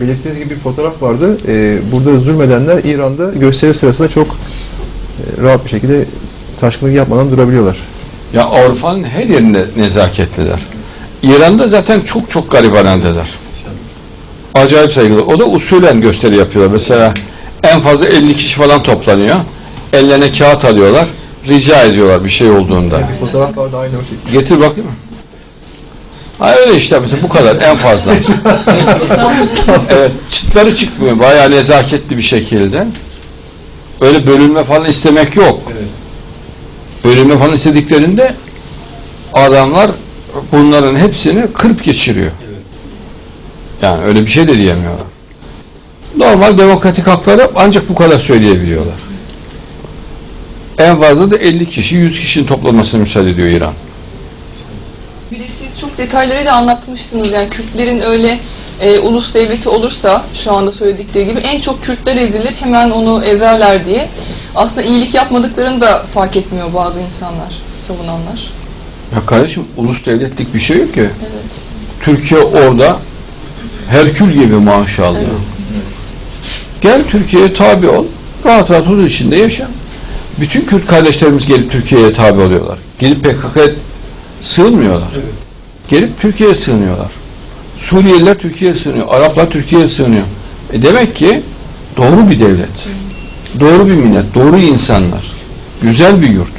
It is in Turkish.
belirttiğiniz gibi bir fotoğraf vardı. Ee, burada zulmedenler İran'da gösteri sırasında çok e, rahat bir şekilde taşkınlık yapmadan durabiliyorlar. Ya Avrupa'nın her yerinde nezaketliler. İran'da zaten çok çok garibanedeler. Acayip saygılı. O da usulen gösteri yapıyorlar. Mesela en fazla 50 kişi falan toplanıyor. Ellerine kağıt alıyorlar. Rica ediyorlar bir şey olduğunda. Bir fotoğraf vardı aynı o şekilde. Getir bakayım. Ha öyle işte mesela bu kadar en fazla. evet çıtları çıkmıyor bayağı nezaketli bir şekilde. Öyle bölünme falan istemek yok. Bölünme falan istediklerinde adamlar bunların hepsini kırıp geçiriyor. Yani öyle bir şey de diyemiyorlar. Normal demokratik hakları ancak bu kadar söyleyebiliyorlar. En fazla da 50 kişi, 100 kişinin toplanmasına müsaade ediyor İran. Çok detaylarıyla anlatmıştınız yani Kürtlerin öyle e, ulus devleti olursa şu anda söyledikleri gibi en çok Kürtler ezilir hemen onu ezerler diye. Aslında iyilik yapmadıklarını da fark etmiyor bazı insanlar, savunanlar. Ya kardeşim ulus devletlik bir şey yok ki. Evet. Türkiye orada Herkül gibi maşallah. Evet. Gel Türkiye'ye tabi ol. Rahat rahat huzur içinde yaşa. Bütün Kürt kardeşlerimiz gelip Türkiye'ye tabi oluyorlar. Gelip PKK'ya sığınmıyorlar. Gelip Türkiye'ye sığınıyorlar. Suriyeliler Türkiye'ye sığınıyor. Araplar Türkiye'ye sığınıyor. E demek ki doğru bir devlet. Doğru bir millet. Doğru insanlar. Güzel bir yurt.